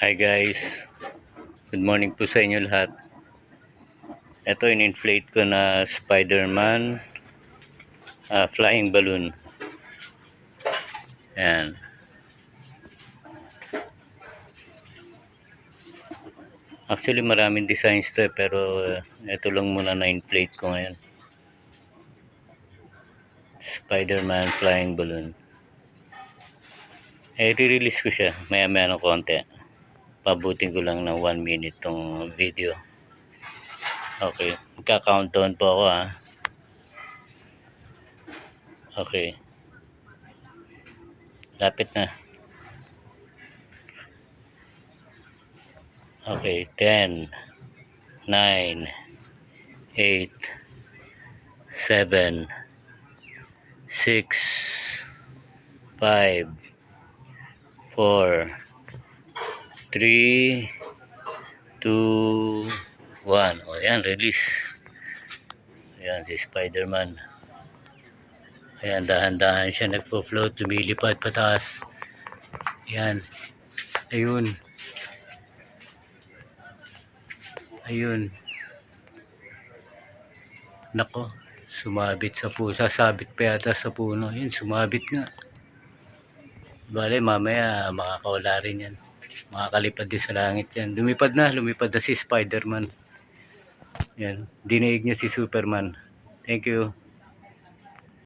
Hi guys. Good morning po sa inyo lahat. Ito in-inflate ko na Spider-Man ah, flying balloon. Ayan. Actually maraming designs to eh, pero uh, ito lang muna na-inflate ko ngayon. Spider-Man flying balloon. Eh, re-release ko siya. Maya-maya ng konti. Pabutin ko lang ng 1 minute tong video. Okay. Magka-countdown po ako ha. Okay. Lapit na. Okay. 10, 9, 8, 7, 6, 5, 4, 3, 2, 1. O yan, release. Ayan, si Spider-Man. Ayan, dahan-dahan siya nagpo-float, lumilipad pataas. Ayan. Ayun. Ayun. Nako, sumabit sa puno. Sasabit pa yata sa puno. Yun, sumabit nga. Bale, mamaya makakawala rin yan. Makakalipad din sa langit yan. Lumipad na, lumipad na si Spider-Man. Yan, dinaig niya si Superman. Thank you.